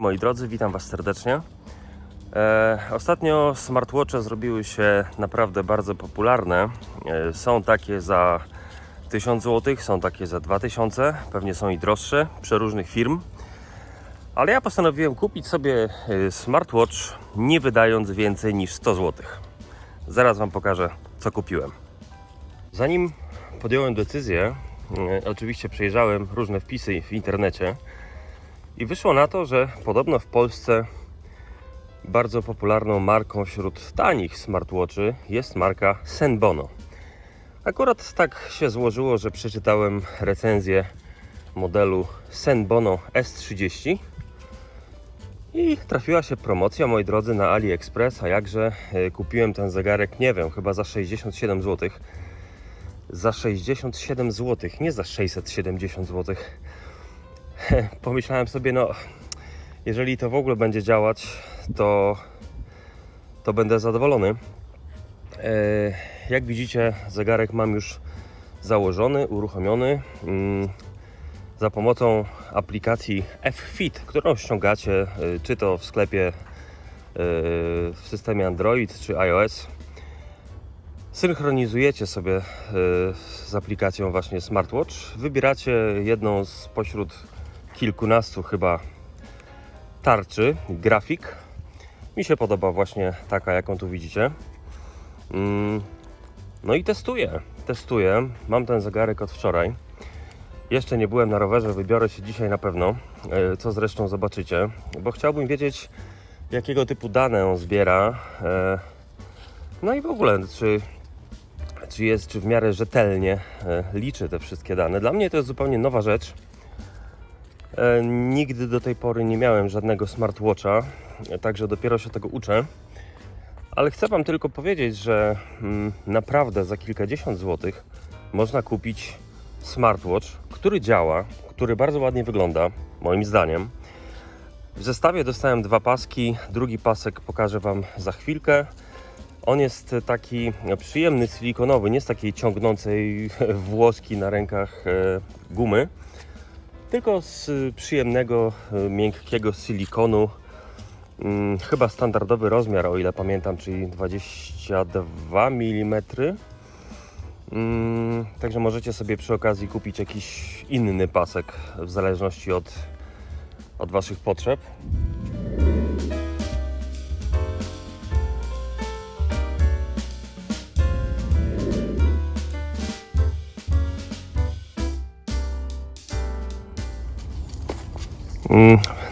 Moi drodzy, witam Was serdecznie. E, ostatnio smartwatche zrobiły się naprawdę bardzo popularne. E, są takie za 1000 zł, są takie za 2000, pewnie są i droższe, przeróżnych firm. Ale ja postanowiłem kupić sobie e, smartwatch nie wydając więcej niż 100 zł. Zaraz Wam pokażę, co kupiłem. Zanim podjąłem decyzję, e, oczywiście przejrzałem różne wpisy w internecie. I wyszło na to, że podobno w Polsce bardzo popularną marką wśród tanich smartwatchy jest marka Senbono. Akurat tak się złożyło, że przeczytałem recenzję modelu Senbono S30 i trafiła się promocja, moi drodzy, na AliExpress, a jakże e, kupiłem ten zegarek, nie wiem, chyba za 67 zł. Za 67 zł, nie za 670 zł pomyślałem sobie, no jeżeli to w ogóle będzie działać, to, to będę zadowolony. E, jak widzicie, zegarek mam już założony, uruchomiony mm, za pomocą aplikacji F-Fit, którą ściągacie e, czy to w sklepie e, w systemie Android czy iOS. Synchronizujecie sobie z aplikacją właśnie smartwatch. Wybieracie jedną z pośród kilkunastu chyba tarczy, grafik. Mi się podoba właśnie taka, jaką tu widzicie. Mm, No i testuję, testuję. Mam ten zegarek od wczoraj. Jeszcze nie byłem na rowerze, wybiorę się dzisiaj na pewno, e, co zresztą zobaczycie, bo chciałbym wiedzieć, jakiego typu dane on zbiera. e, No i w ogóle, czy, czy jest, czy w miarę rzetelnie e, liczy te wszystkie dane. Dla mnie to jest zupełnie nowa rzecz. E, Nigdy do tej pory nie miałem żadnego smartwatcha, e, także dopiero się tego uczę. Ale chcę Wam tylko powiedzieć, że mm, naprawdę za kilkadziesiąt złotych można kupić smartwatch, który działa, który bardzo ładnie wygląda, moim zdaniem. W zestawie dostałem dwa paski, drugi pasek pokażę Wam za chwilkę. On jest taki przyjemny, silikonowy, nie z takiej ciągnącej włoski na rękach e, gumy tylko z przyjemnego, y, miękkiego silikonu. Mm, Chyba standardowy rozmiar, o ile pamiętam, czyli 22 mm. Mm, Także możecie sobie przy okazji kupić jakiś inny pasek w zależności od, od Waszych potrzeb.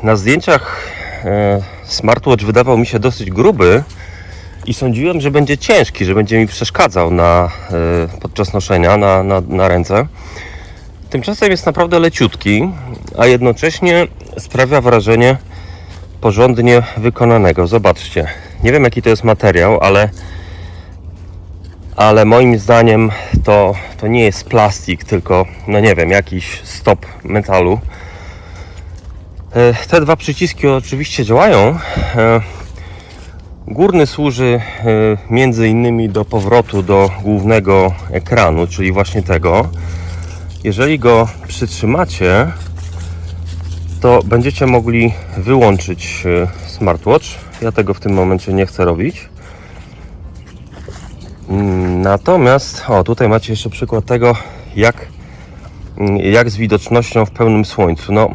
Na zdjęciach e, smartwatch wydawał mi się dosyć gruby i sądziłem, że będzie ciężki, że będzie mi przeszkadzał na, e, podczas noszenia na, na, na ręce. Tymczasem jest naprawdę leciutki, a jednocześnie sprawia wrażenie porządnie wykonanego. Zobaczcie, nie wiem jaki to jest materiał, ale, ale moim zdaniem to, to nie jest plastik, tylko no nie wiem, jakiś stop metalu. E, Te dwa przyciski oczywiście działają. E, Górny służy e, między innymi do powrotu do głównego ekranu, czyli właśnie tego. Jeżeli go przytrzymacie, to będziecie mogli wyłączyć smartwatch. Ja tego w tym momencie nie chcę robić. Mm, Natomiast, o tutaj macie jeszcze przykład tego, jak, mm, jak z widocznością w pełnym słońcu. No,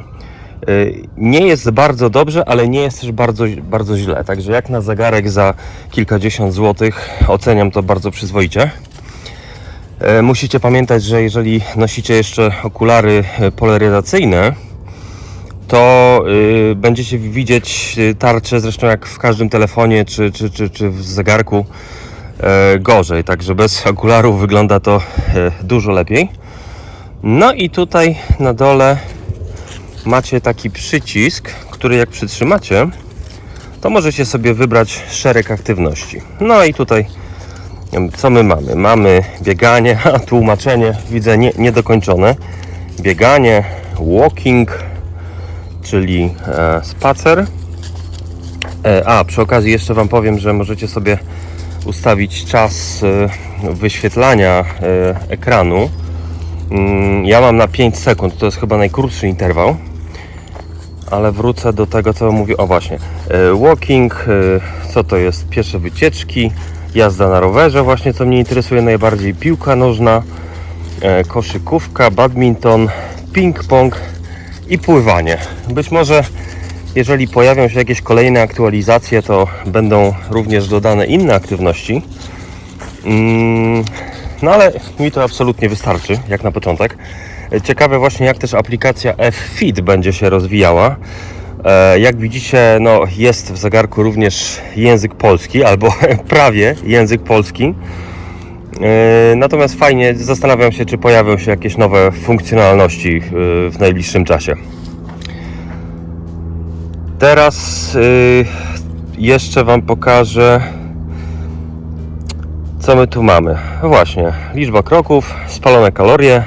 nie jest bardzo dobrze, ale nie jest też bardzo, bardzo źle. Także jak na zegarek za kilkadziesiąt złotych oceniam to bardzo przyzwoicie. Y, Musicie pamiętać, że jeżeli nosicie jeszcze okulary y, polaryzacyjne, to y, będziecie widzieć y, tarczę, zresztą jak w każdym telefonie czy, czy, czy, czy w zegarku, y, gorzej. Także bez okularów wygląda to y, dużo lepiej. No i tutaj na dole macie taki przycisk, który jak przytrzymacie, to możecie sobie wybrać szereg aktywności. No i tutaj co my mamy? Mamy bieganie, a tłumaczenie widzę nie, niedokończone. Bieganie, walking, czyli e, spacer. E, a przy okazji jeszcze Wam powiem, że możecie sobie ustawić czas e, wyświetlania e, ekranu. Mm, Ja mam na 5 sekund, to jest chyba najkrótszy interwał. Ale wrócę do tego, co mówię. O właśnie, e, walking, e, co to jest? Piesze wycieczki, jazda na rowerze, właśnie co mnie interesuje najbardziej, piłka nożna, e, koszykówka, badminton, ping-pong i pływanie. Być może, jeżeli pojawią się jakieś kolejne aktualizacje, to będą również dodane inne aktywności. Mm, No ale mi to absolutnie wystarczy, jak na początek. Ciekawe właśnie, jak też aplikacja F-Fit będzie się rozwijała. E, Jak widzicie, no, jest w zegarku również język polski, albo prawie język polski. E, Natomiast fajnie, zastanawiam się, czy pojawią się jakieś nowe funkcjonalności e, w najbliższym czasie. Teraz jeszcze Wam pokażę, co my tu mamy. Właśnie, liczba kroków, spalone kalorie.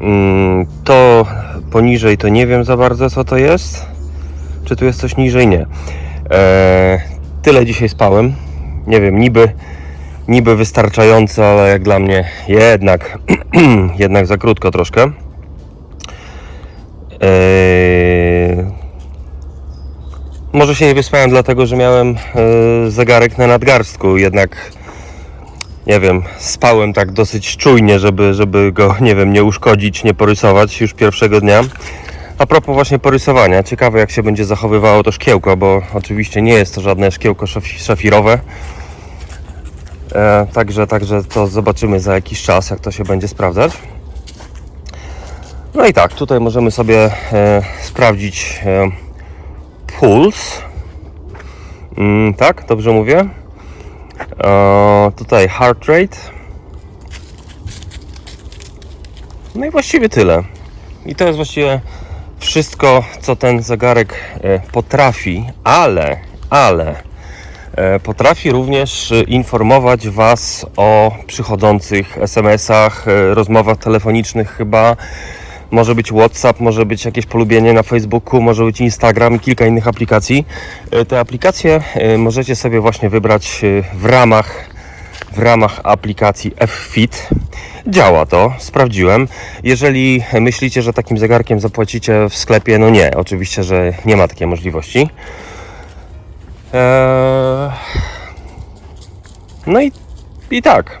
Mm, To poniżej to nie wiem za bardzo, co to jest. Czy tu jest coś niżej? Nie. E, tyle dzisiaj spałem. Nie wiem, niby, niby wystarczająco, ale jak dla mnie jednak, jednak za krótko troszkę. E, może się nie wyspałem dlatego, że miałem e, zegarek na nadgarstku, jednak nie wiem, spałem tak dosyć czujnie, żeby, żeby go, nie wiem, nie uszkodzić, nie porysować już pierwszego dnia. A propos właśnie porysowania, ciekawe jak się będzie zachowywało to szkiełko, bo oczywiście nie jest to żadne szkiełko szafi- szafirowe. E, także, także to zobaczymy za jakiś czas, jak to się będzie sprawdzać. No i tak, tutaj możemy sobie e, sprawdzić e, puls. Mm, tak, dobrze mówię. Tutaj heart rate. No i właściwie tyle. I to jest właściwie wszystko, co ten zegarek e, potrafi, ale, ale e, potrafi również e, informować Was o przychodzących SMS-ach, rozmowach telefonicznych chyba. Może być WhatsApp, może być jakieś polubienie na Facebooku, może być Instagram i kilka innych aplikacji. E, Te aplikacje e, możecie sobie właśnie wybrać e, w ramach w ramach aplikacji F-Fit. Działa to, sprawdziłem. Jeżeli myślicie, że takim zegarkiem zapłacicie w sklepie, no nie, oczywiście, że nie ma takiej możliwości. Eee... No i, i tak.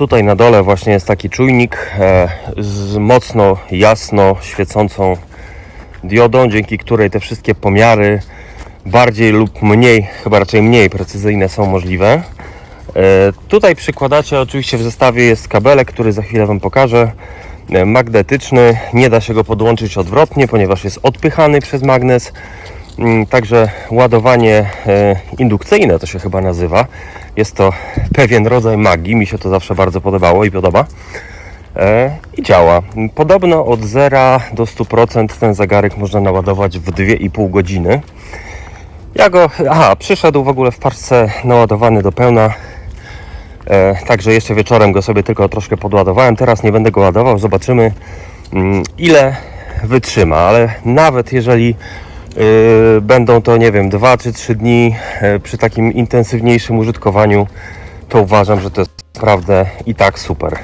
Tutaj na dole właśnie jest taki czujnik e, z mocno jasno świecącą diodą, dzięki której te wszystkie pomiary bardziej lub mniej, chyba raczej mniej precyzyjne są możliwe. E, Tutaj przykładacie, oczywiście w zestawie jest kabelek, który za chwilę Wam pokażę. E, Magnetyczny, nie da się go podłączyć odwrotnie, ponieważ jest odpychany przez magnes. Mm, Także ładowanie e, indukcyjne to się chyba nazywa. Jest to pewien rodzaj magii, mi się to zawsze bardzo podobało i podoba. E, I działa. Podobno od 0 do 100% ten zegarek można naładować w 2,5 godziny. Ja go, aha, przyszedł w ogóle w parce naładowany do pełna. E, także jeszcze wieczorem go sobie tylko troszkę podładowałem. Teraz nie będę go ładował. Zobaczymy mm, ile wytrzyma. Ale nawet jeżeli będą to, nie wiem, 2 czy 3 dni e, przy takim intensywniejszym użytkowaniu, to uważam, że to jest naprawdę i tak super.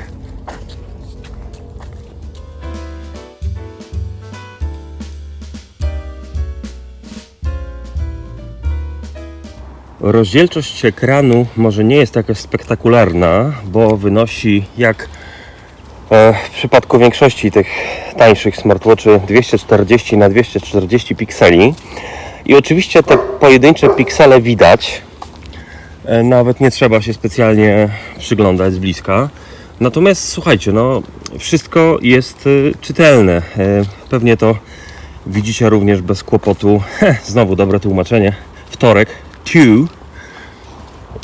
Rozdzielczość ekranu może nie jest jakaś spektakularna, bo wynosi jak w przypadku większości tych tańszych smartwatchy 240 na 240 pikseli. I oczywiście te pojedyncze piksele widać. E, Nawet nie trzeba się specjalnie przyglądać z bliska. Natomiast słuchajcie, no wszystko jest y, czytelne. E, Pewnie to widzicie również bez kłopotu. Znowu dobre tłumaczenie. Wtorek, two.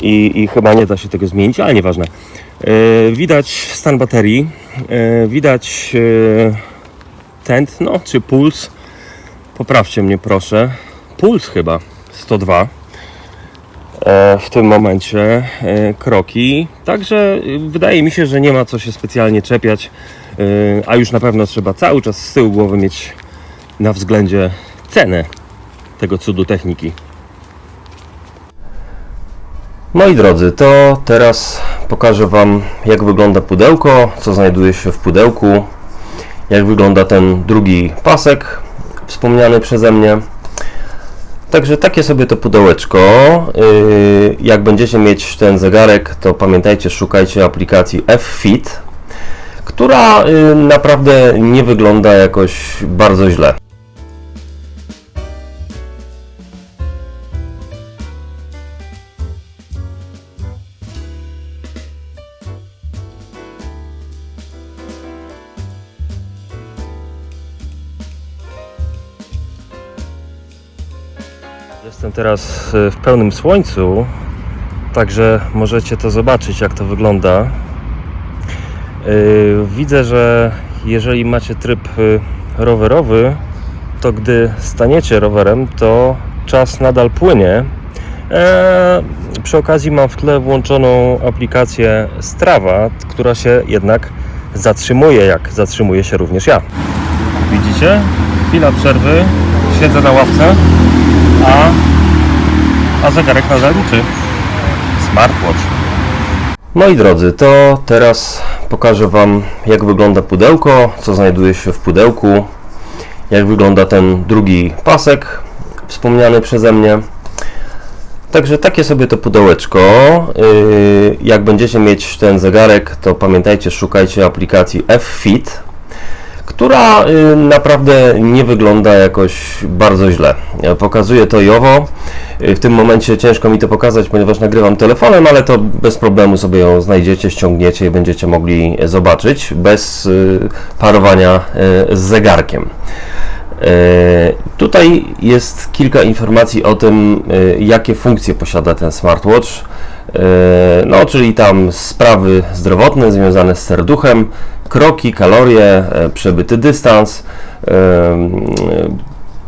I, I chyba nie da się tego zmienić, ale nieważne. E, widać stan baterii, e, widać e, tętno czy puls. Poprawcie mnie proszę. Puls chyba 102 e, w tym momencie kroki. Także wydaje mi się, że nie ma co się specjalnie czepiać, a już na pewno trzeba cały czas z tyłu głowy mieć na względzie cenę tego cudu techniki. Moi drodzy, to teraz pokażę Wam, jak wygląda pudełko, co znajduje się w pudełku, jak wygląda ten drugi pasek wspomniany przeze mnie. Także takie sobie to pudełeczko. Yy, Jak będziecie mieć ten zegarek, to pamiętajcie, szukajcie aplikacji F-Fit, która yy, naprawdę nie wygląda jakoś bardzo źle. Teraz y, w pełnym słońcu, także możecie to zobaczyć, jak to wygląda. Yy, Widzę, że jeżeli macie tryb y, rowerowy, to gdy staniecie rowerem, to czas nadal płynie. Eee, Przy okazji mam w tle włączoną aplikację Strava, która się jednak zatrzymuje, jak zatrzymuje się również ja. Widzicie? Chwila przerwy, siedzę na ławce a, a zegarek nadal liczy. Smartwatch. Moi drodzy, to teraz pokażę Wam, jak wygląda pudełko, co znajduje się w pudełku, jak wygląda ten drugi pasek wspomniany przeze mnie. Także takie sobie to pudełeczko. Yy, Jak będziecie mieć ten zegarek, to pamiętajcie, szukajcie aplikacji F-Fit która y, naprawdę nie wygląda jakoś bardzo źle. Pokazuję to i owo. Y, W tym momencie ciężko mi to pokazać, ponieważ nagrywam telefonem, ale to bez problemu sobie ją znajdziecie, ściągniecie i będziecie mogli zobaczyć bez y, parowania z zegarkiem. Tutaj jest kilka informacji o tym, jakie funkcje posiada ten smartwatch. No, czyli tam sprawy zdrowotne związane z serduchem, kroki, kalorie, e, przebyty dystans. E,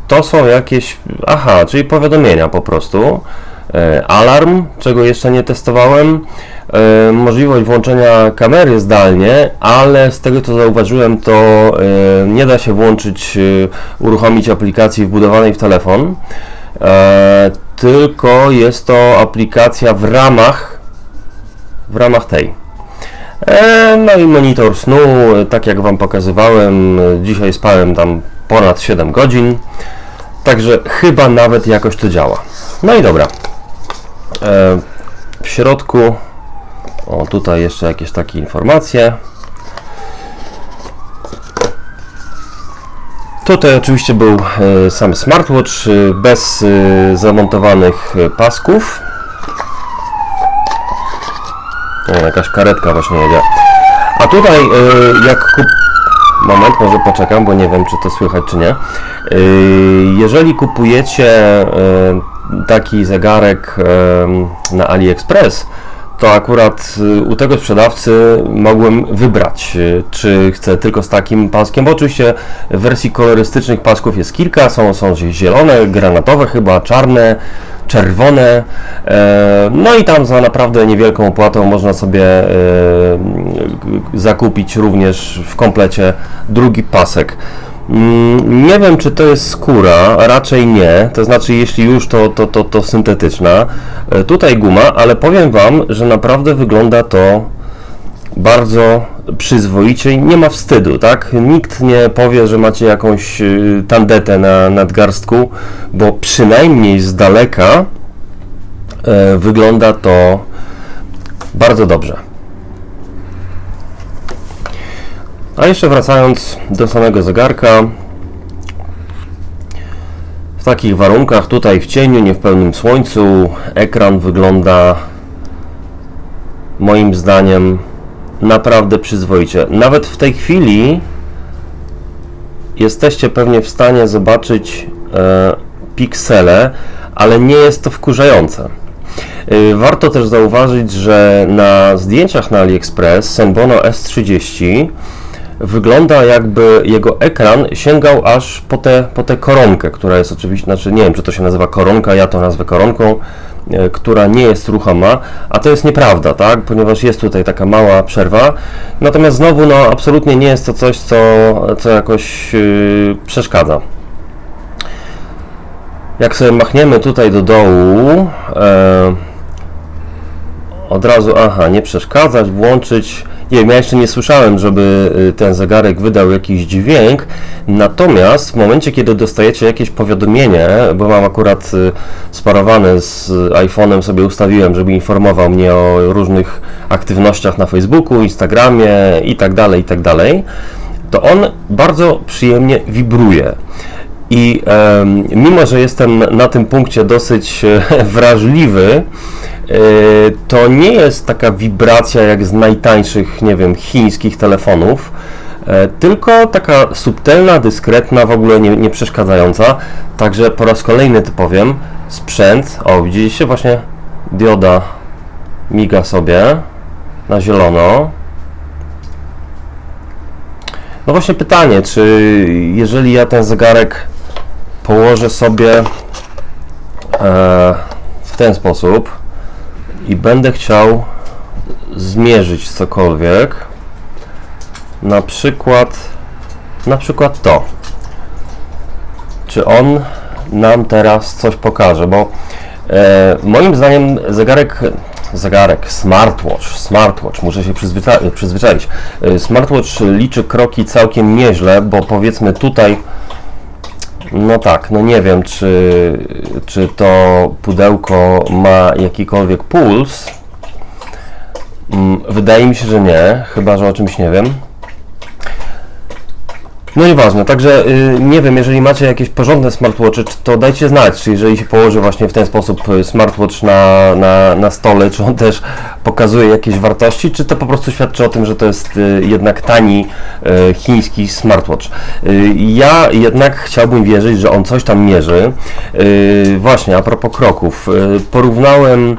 To są jakieś, aha, czyli powiadomienia po prostu. E, Alarm, czego jeszcze nie testowałem. E, Możliwość włączenia kamery zdalnie, ale z tego co zauważyłem, to e, nie da się włączyć, e, uruchomić aplikacji wbudowanej w telefon. E, Tylko jest to aplikacja w ramach w ramach tej. E, No i monitor snu, tak jak Wam pokazywałem, dzisiaj spałem tam ponad 7 godzin, także chyba nawet jakoś to działa. No i dobra. E, W środku, o tutaj jeszcze jakieś takie informacje. Tutaj oczywiście był e, sam smartwatch bez zamontowanych pasków. O, jakaś karetka właśnie jedzie. A tutaj e, jak kup... Moment, może poczekam, bo nie wiem czy to słychać czy nie. E, Jeżeli kupujecie e, taki zegarek e, na AliExpress, to akurat y, u tego sprzedawcy mogłem wybrać, y, czy chcę tylko z takim paskiem, bo oczywiście wersji kolorystycznych pasków jest kilka, są, są zielone, granatowe chyba, czarne, czerwone, e, no i tam za naprawdę niewielką opłatą można sobie e, zakupić również w komplecie drugi pasek. Mm, Nie wiem, czy to jest skóra, raczej nie. To znaczy, jeśli już, to, to, to, to syntetyczna. E, Tutaj guma, ale powiem Wam, że naprawdę wygląda to bardzo przyzwoicie i nie ma wstydu, tak? Nikt nie powie, że macie jakąś y, tandetę na nadgarstku, bo przynajmniej z daleka e, wygląda to bardzo dobrze. A jeszcze wracając do samego zegarka, w takich warunkach, tutaj w cieniu, nie w pełnym słońcu, ekran wygląda moim zdaniem naprawdę przyzwoicie. Nawet w tej chwili jesteście pewnie w stanie zobaczyć e, piksele, ale nie jest to wkurzające. Y, Warto też zauważyć, że na zdjęciach na AliExpress Senbono S30 wygląda jakby jego ekran sięgał aż po tę po tę koronkę, która jest oczywiście, znaczy nie wiem czy to się nazywa koronka, ja to nazwę koronką, e, która nie jest ruchoma, a to jest nieprawda, tak, ponieważ jest tutaj taka mała przerwa, natomiast znowu no absolutnie nie jest to coś, co, co jakoś yy, przeszkadza. Jak sobie machniemy tutaj do dołu, e, Od razu, aha, nie przeszkadzać, włączyć. Nie wiem, ja jeszcze nie słyszałem, żeby y, ten zegarek wydał jakiś dźwięk. Natomiast w momencie, kiedy dostajecie jakieś powiadomienie, bo mam akurat y, sparowane z iPhone'em, sobie ustawiłem, żeby informował mnie o różnych aktywnościach na Facebooku, Instagramie i tak dalej, i tak to on bardzo przyjemnie wibruje. I em, mimo, że jestem na tym punkcie dosyć e, wrażliwy, e, to nie jest taka wibracja jak z najtańszych, nie wiem, chińskich telefonów, e, tylko taka subtelna, dyskretna, w ogóle nie, nie przeszkadzająca. Także po raz kolejny to powiem, sprzęt, o widzieliście właśnie dioda miga sobie na zielono. No właśnie pytanie, czy jeżeli ja ten zegarek położę sobie e, w ten sposób i będę chciał zmierzyć cokolwiek, na przykład na przykład to. Czy on nam teraz coś pokaże, bo e, moim zdaniem zegarek zegarek, smartwatch, smartwatch, muszę się przyzwycza- przyzwyczaić. E, Smartwatch liczy kroki całkiem nieźle, bo powiedzmy tutaj no tak, no nie wiem, czy, czy to pudełko ma jakikolwiek puls. Mm, Wydaje mi się, że nie, chyba że o czymś nie wiem. No nieważne, także y, nie wiem, jeżeli macie jakieś porządne smartwatche, to dajcie znać, czy jeżeli się położy właśnie w ten sposób y, smartwatch na, na, na stole, czy on też pokazuje jakieś wartości, czy to po prostu świadczy o tym, że to jest y, jednak tani chiński smartwatch. Ja jednak chciałbym wierzyć, że on coś tam mierzy. Właśnie, a propos kroków, porównałem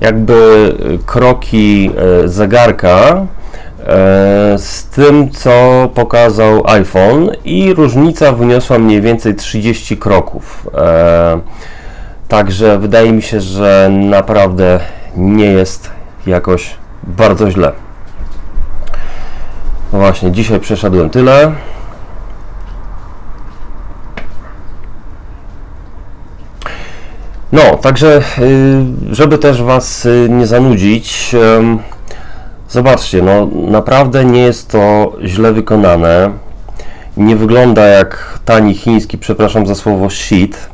jakby kroki zegarka z tym, co pokazał iPhone i różnica wyniosła mniej więcej 30 kroków. E, Także wydaje mi się, że naprawdę nie jest jakoś bardzo źle. No właśnie, dzisiaj przeszedłem tyle. No, także, y, żeby też Was y, nie zanudzić, zobaczcie, no naprawdę nie jest to źle wykonane. Nie wygląda jak tani chiński, przepraszam za słowo shit.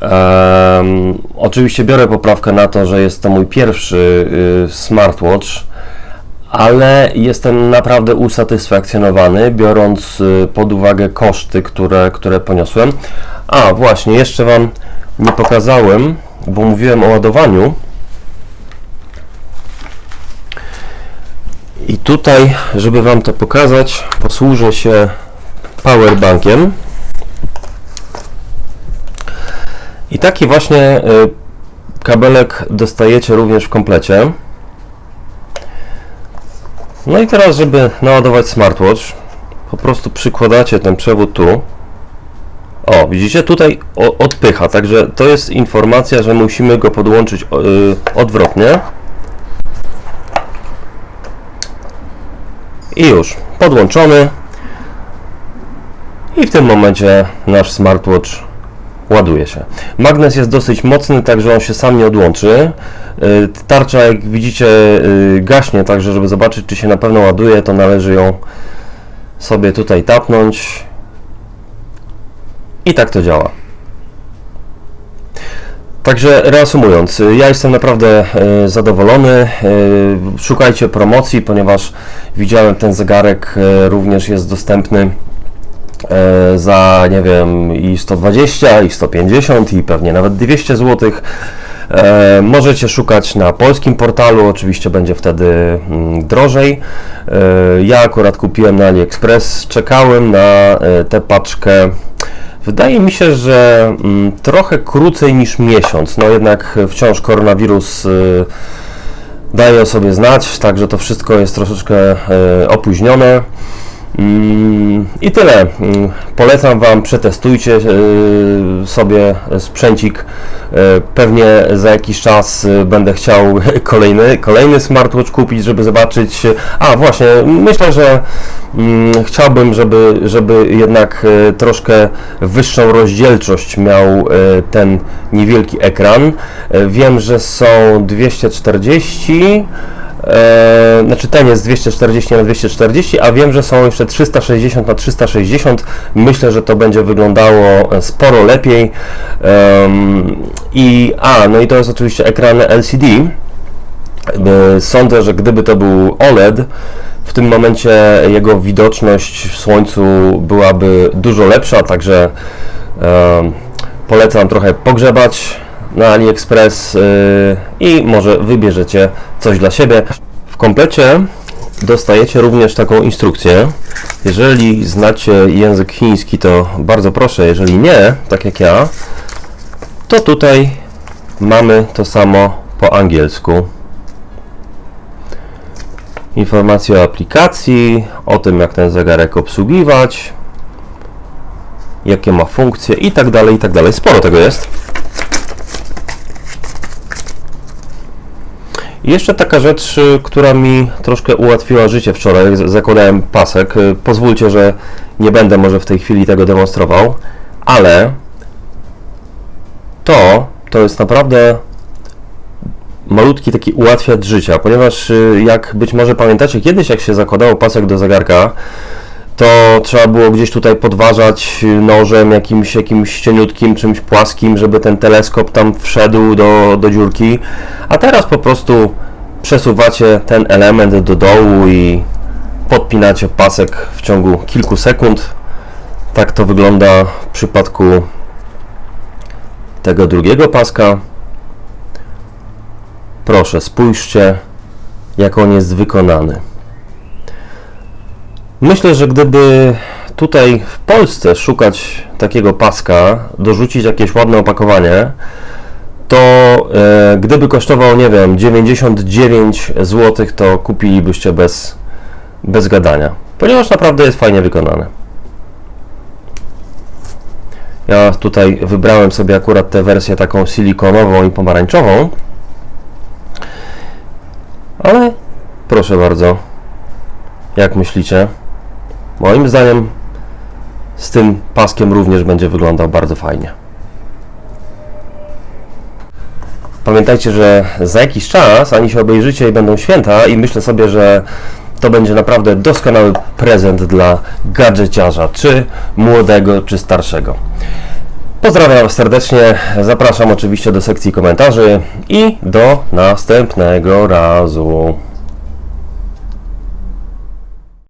Em, oczywiście biorę poprawkę na to, że jest to mój pierwszy y, smartwatch, ale jestem naprawdę usatysfakcjonowany, biorąc y, pod uwagę koszty, które, które poniosłem. A właśnie, jeszcze Wam nie pokazałem, bo mówiłem o ładowaniu. I tutaj, żeby Wam to pokazać, posłużę się powerbankiem. I taki właśnie y, kabelek dostajecie również w komplecie. No i teraz, żeby naładować smartwatch, po prostu przykładacie ten przewód tu. O, widzicie, tutaj odpycha, także to jest informacja, że musimy go podłączyć y, odwrotnie. I już, podłączony. I w tym momencie nasz smartwatch ładuje się. Magnes jest dosyć mocny, także on się sam nie odłączy. Y, Tarcza, jak widzicie, y, gaśnie, także żeby zobaczyć, czy się na pewno ładuje, to należy ją sobie tutaj tapnąć. I tak to działa. Także reasumując, y, ja jestem naprawdę y, zadowolony. Y, Szukajcie promocji, ponieważ widziałem ten zegarek również jest dostępny za nie wiem i 120 i 150 i pewnie nawet 200 zł. Możecie szukać na polskim portalu, oczywiście będzie wtedy mm, drożej. Ja akurat kupiłem na AliExpress, czekałem na tę paczkę. Wydaje mi się, że mm, trochę krócej niż miesiąc. No jednak wciąż koronawirus y, daje o sobie znać, także to wszystko jest troszeczkę e, opóźnione. I tyle. Polecam Wam, przetestujcie y, sobie sprzęcik. Y, Pewnie za jakiś czas y, będę chciał kolejny, kolejny smartwatch kupić, żeby zobaczyć. A właśnie, myślę, że mm, chciałbym, żeby, żeby jednak troszkę wyższą rozdzielczość miał ten niewielki ekran. Wiem, że są 240. E, znaczy ten jest 240 na 240, a wiem, że są jeszcze 360 na 360. Myślę, że to będzie wyglądało e, sporo lepiej. I a, no i to jest oczywiście ekran LCD. E, Sądzę, że gdyby to był OLED, w tym momencie jego widoczność w słońcu byłaby dużo lepsza, także polecam trochę pogrzebać na AliExpress y, i może wybierzecie coś dla siebie. W komplecie dostajecie również taką instrukcję. Jeżeli znacie język chiński, to bardzo proszę, jeżeli nie, tak jak ja, to tutaj mamy to samo po angielsku. Informacje o aplikacji, o tym jak ten zegarek obsługiwać, jakie ma funkcje i tak dalej, i tak dalej. Sporo tego jest. Jeszcze taka rzecz, y, która mi troszkę ułatwiła życie wczoraj, zakładałem pasek. Y, Pozwólcie, że nie będę może w tej chwili tego demonstrował, ale to, to jest naprawdę malutki taki ułatwiacz życia, ponieważ y, jak być może pamiętacie, kiedyś jak się zakładało pasek do zegarka, to trzeba było gdzieś tutaj podważać nożem jakimś, jakimś cieniutkim, czymś płaskim, żeby ten teleskop tam wszedł do, do dziurki. A teraz po prostu przesuwacie ten element do dołu i podpinacie pasek w ciągu kilku sekund. Tak to wygląda w przypadku tego drugiego paska. Proszę, spójrzcie, jak on jest wykonany. Myślę, że gdyby tutaj w Polsce szukać takiego paska, dorzucić jakieś ładne opakowanie, to e, gdyby kosztował, nie wiem, 99 zł, to kupilibyście bez, bez gadania. Ponieważ naprawdę jest fajnie wykonane. Ja tutaj wybrałem sobie akurat tę wersję taką silikonową i pomarańczową. Ale proszę bardzo, jak myślicie? Moim zdaniem z tym paskiem również będzie wyglądał bardzo fajnie. Pamiętajcie, że za jakiś czas ani się obejrzycie i będą święta i myślę sobie, że to będzie naprawdę doskonały prezent dla gadżeciarza, czy młodego, czy starszego. Pozdrawiam serdecznie, zapraszam oczywiście do sekcji komentarzy i do następnego razu.